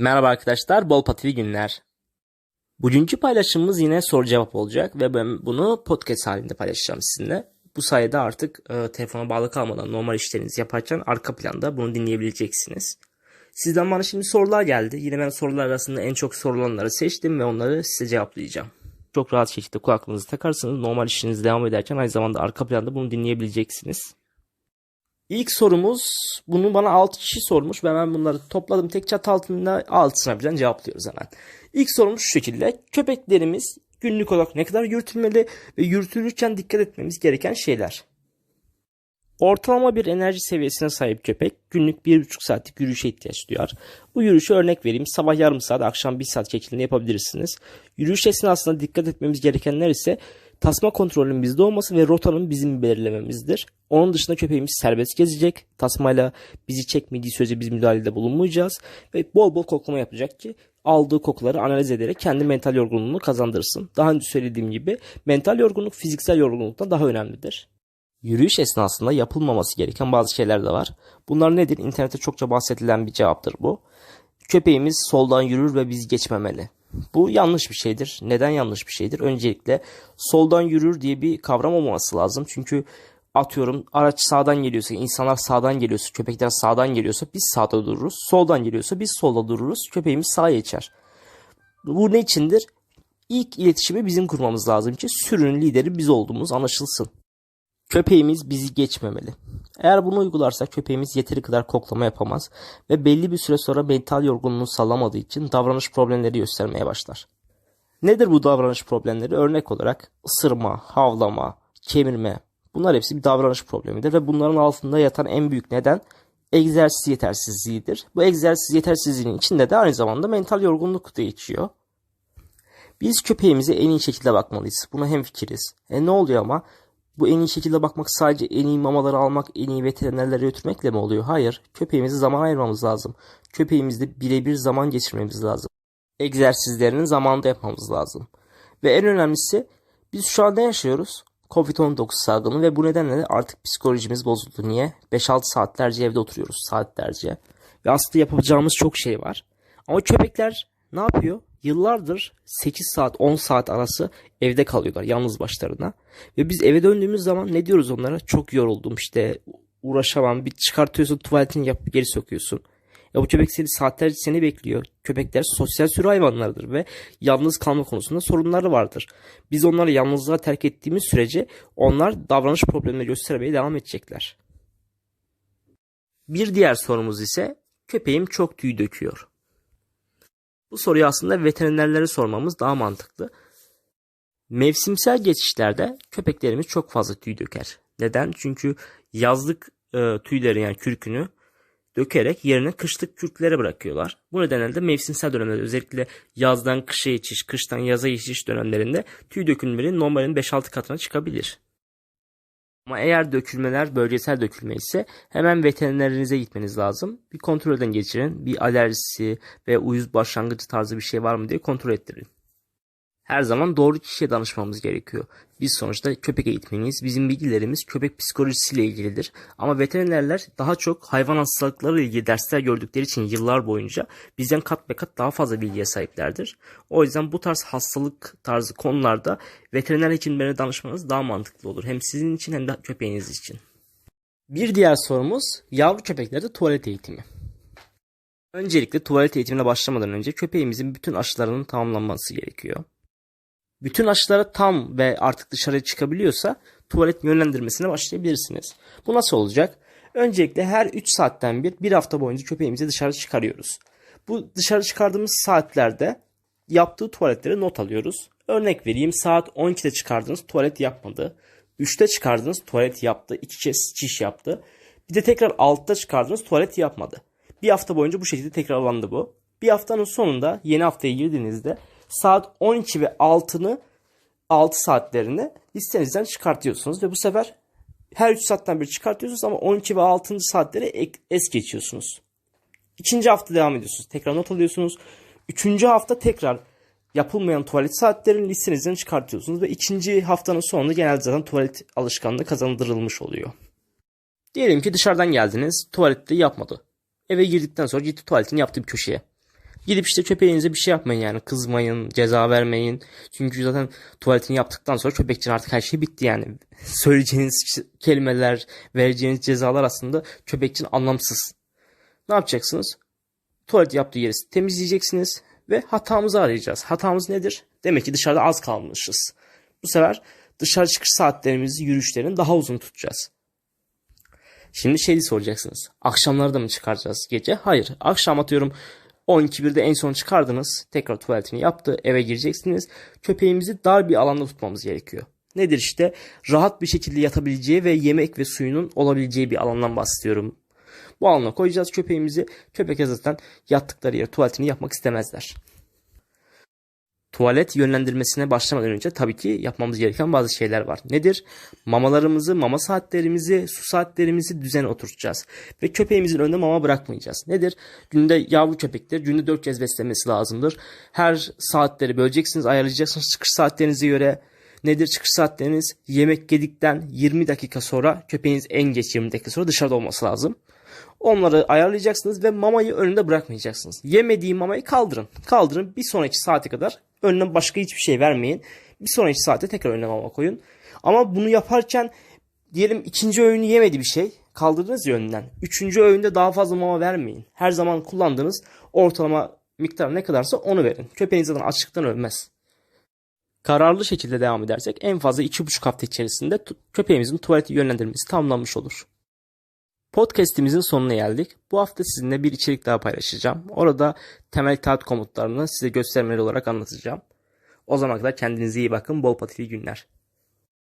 Merhaba arkadaşlar, bol patili günler. Bugünkü paylaşımımız yine soru cevap olacak ve ben bunu podcast halinde paylaşacağım sizinle. Bu sayede artık e, telefona bağlı kalmadan normal işlerinizi yaparken arka planda bunu dinleyebileceksiniz. Sizden bana şimdi sorular geldi. Yine ben sorular arasında en çok sorulanları seçtim ve onları size cevaplayacağım. Çok rahat şekilde kulaklığınızı takarsanız normal işinizi devam ederken aynı zamanda arka planda bunu dinleyebileceksiniz. İlk sorumuz bunu bana 6 kişi sormuş ve ben bunları topladım tek çat altında 6'sına birden cevaplıyoruz hemen. İlk sorumuz şu şekilde köpeklerimiz günlük olarak ne kadar yürütülmeli ve yürütülürken dikkat etmemiz gereken şeyler. Ortalama bir enerji seviyesine sahip köpek günlük 1,5 saatlik yürüyüşe ihtiyaç duyar. Bu yürüyüşü örnek vereyim. Sabah yarım saat, akşam 1 saat şeklinde yapabilirsiniz. Yürüyüş esnasında dikkat etmemiz gerekenler ise tasma kontrolünün bizde olması ve rotanın bizim belirlememizdir. Onun dışında köpeğimiz serbest gezecek. Tasmayla bizi çekmediği sürece biz müdahalede bulunmayacağız. Ve bol bol koklama yapacak ki aldığı kokuları analiz ederek kendi mental yorgunluğunu kazandırsın. Daha önce söylediğim gibi mental yorgunluk fiziksel yorgunluktan daha önemlidir. Yürüyüş esnasında yapılmaması gereken bazı şeyler de var. Bunlar nedir? İnternette çokça bahsedilen bir cevaptır bu. Köpeğimiz soldan yürür ve biz geçmemeli. Bu yanlış bir şeydir. Neden yanlış bir şeydir? Öncelikle soldan yürür diye bir kavram olmaması lazım. Çünkü atıyorum araç sağdan geliyorsa, insanlar sağdan geliyorsa, köpekler sağdan geliyorsa biz sağda dururuz. Soldan geliyorsa biz solda dururuz. Köpeğimiz sağa geçer. Bu ne içindir? İlk iletişimi bizim kurmamız lazım ki sürünün lideri biz olduğumuz anlaşılsın. Köpeğimiz bizi geçmemeli. Eğer bunu uygularsak köpeğimiz yeteri kadar koklama yapamaz ve belli bir süre sonra mental yorgunluğunu sağlamadığı için davranış problemleri göstermeye başlar. Nedir bu davranış problemleri? Örnek olarak ısırma, havlama, kemirme. Bunlar hepsi bir davranış problemidir ve bunların altında yatan en büyük neden egzersiz yetersizliğidir. Bu egzersiz yetersizliğin içinde de aynı zamanda mental yorgunluk da geçiyor. Biz köpeğimize en iyi şekilde bakmalıyız. Buna hem fikiriz. E ne oluyor ama bu en iyi şekilde bakmak sadece en iyi mamaları almak, en iyi veterinerlere götürmekle mi oluyor? Hayır. Köpeğimize zaman ayırmamız lazım. Köpeğimizle birebir zaman geçirmemiz lazım. Egzersizlerini zamanında yapmamız lazım. Ve en önemlisi biz şu anda yaşıyoruz? Covid-19 salgını ve bu nedenle de artık psikolojimiz bozuldu. Niye? 5-6 saatlerce evde oturuyoruz saatlerce. Ve aslında yapacağımız çok şey var. Ama köpekler ne yapıyor? Yıllardır 8 saat 10 saat arası evde kalıyorlar yalnız başlarına. Ve biz eve döndüğümüz zaman ne diyoruz onlara? Çok yoruldum işte uğraşamam. Bir çıkartıyorsun tuvaletini yapıp geri sokuyorsun. Ya bu köpek seni saatlerce seni bekliyor. Köpekler sosyal sürü hayvanlardır ve yalnız kalma konusunda sorunları vardır. Biz onları yalnızlığa terk ettiğimiz sürece onlar davranış problemleri göstermeye devam edecekler. Bir diğer sorumuz ise köpeğim çok tüy döküyor. Bu soruyu aslında veterinerlere sormamız daha mantıklı. Mevsimsel geçişlerde köpeklerimiz çok fazla tüy döker. Neden? Çünkü yazlık e, tüyleri yani kürkünü dökerek yerine kışlık kürklere bırakıyorlar. Bu nedenle de mevsimsel dönemlerde özellikle yazdan kışa geçiş, kıştan yaza geçiş dönemlerinde tüy dökülmeleri normalin 5-6 katına çıkabilir. Ama eğer dökülmeler bölgesel dökülme ise hemen veterinerinize gitmeniz lazım. Bir kontrolden geçirin. Bir alerjisi ve uyuz başlangıcı tarzı bir şey var mı diye kontrol ettirin her zaman doğru kişiye danışmamız gerekiyor. Biz sonuçta köpek eğitmeniyiz. Bizim bilgilerimiz köpek psikolojisiyle ilgilidir. Ama veterinerler daha çok hayvan hastalıkları ile ilgili dersler gördükleri için yıllar boyunca bizden kat be kat daha fazla bilgiye sahiplerdir. O yüzden bu tarz hastalık tarzı konularda veteriner hekimlerine danışmanız daha mantıklı olur. Hem sizin için hem de köpeğiniz için. Bir diğer sorumuz yavru köpeklerde tuvalet eğitimi. Öncelikle tuvalet eğitimine başlamadan önce köpeğimizin bütün aşılarının tamamlanması gerekiyor bütün aşıları tam ve artık dışarıya çıkabiliyorsa tuvalet yönlendirmesine başlayabilirsiniz. Bu nasıl olacak? Öncelikle her 3 saatten bir bir hafta boyunca köpeğimizi dışarı çıkarıyoruz. Bu dışarı çıkardığımız saatlerde yaptığı tuvaletleri not alıyoruz. Örnek vereyim saat 12'de çıkardınız tuvalet yapmadı. 3'te çıkardınız tuvalet yaptı. 2 kez çiş yaptı. Bir de tekrar 6'da çıkardınız tuvalet yapmadı. Bir hafta boyunca bu şekilde tekrarlandı bu. Bir haftanın sonunda yeni haftaya girdiğinizde saat 12 ve 6'nı 6 saatlerini listenizden çıkartıyorsunuz ve bu sefer her 3 saatten bir çıkartıyorsunuz ama 12 ve 6. saatleri es geçiyorsunuz. İkinci hafta devam ediyorsunuz. Tekrar not alıyorsunuz. Üçüncü hafta tekrar yapılmayan tuvalet saatlerini listenizden çıkartıyorsunuz ve ikinci haftanın sonunda genelde zaten tuvalet alışkanlığı kazandırılmış oluyor. Diyelim ki dışarıdan geldiniz, tuvalette yapmadı. Eve girdikten sonra gitti tuvaletini yaptı bir köşeye. Gidip işte köpeğinize bir şey yapmayın yani kızmayın, ceza vermeyin. Çünkü zaten tuvaletini yaptıktan sonra köpekçinin artık her şey bitti yani. Söyleyeceğiniz kelimeler, vereceğiniz cezalar aslında köpekçin anlamsız. Ne yapacaksınız? Tuvalet yaptığı yeri temizleyeceksiniz ve hatamızı arayacağız. Hatamız nedir? Demek ki dışarıda az kalmışız. Bu sefer dışarı çıkış saatlerimizi, yürüyüşlerini daha uzun tutacağız. Şimdi şeyi soracaksınız. Akşamları da mı çıkaracağız gece? Hayır. Akşam atıyorum 12.1'de en son çıkardınız. Tekrar tuvaletini yaptı. Eve gireceksiniz. Köpeğimizi dar bir alanda tutmamız gerekiyor. Nedir işte? Rahat bir şekilde yatabileceği ve yemek ve suyunun olabileceği bir alandan bahsediyorum. Bu alana koyacağız köpeğimizi. Köpek zaten yattıkları yere tuvaletini yapmak istemezler. Tuvalet yönlendirmesine başlamadan önce tabii ki yapmamız gereken bazı şeyler var. Nedir? Mamalarımızı, mama saatlerimizi, su saatlerimizi düzene oturtacağız. Ve köpeğimizin önünde mama bırakmayacağız. Nedir? Günde yavru köpektir. Günde 4 kez beslemesi lazımdır. Her saatleri böleceksiniz, ayarlayacaksınız çıkış saatlerinize göre. Nedir çıkış saatleriniz? Yemek yedikten 20 dakika sonra köpeğiniz en geç 20 dakika sonra dışarıda olması lazım. Onları ayarlayacaksınız ve mamayı önünde bırakmayacaksınız. Yemediği mamayı kaldırın. Kaldırın bir sonraki saate kadar önüne başka hiçbir şey vermeyin. Bir sonraki saate tekrar önüne mama koyun. Ama bunu yaparken diyelim ikinci öğünü yemedi bir şey. Kaldırdınız ya önünden. Üçüncü öğünde daha fazla mama vermeyin. Her zaman kullandığınız ortalama miktar ne kadarsa onu verin. Köpeğiniz zaten açlıktan ölmez. Kararlı şekilde devam edersek en fazla 2,5 hafta içerisinde köpeğimizin tuvaleti yönlendirmesi tamamlanmış olur. Podcast'imizin sonuna geldik. Bu hafta sizinle bir içerik daha paylaşacağım. Orada temel itaat komutlarını size göstermeli olarak anlatacağım. O zaman kadar kendinize iyi bakın. Bol patili günler.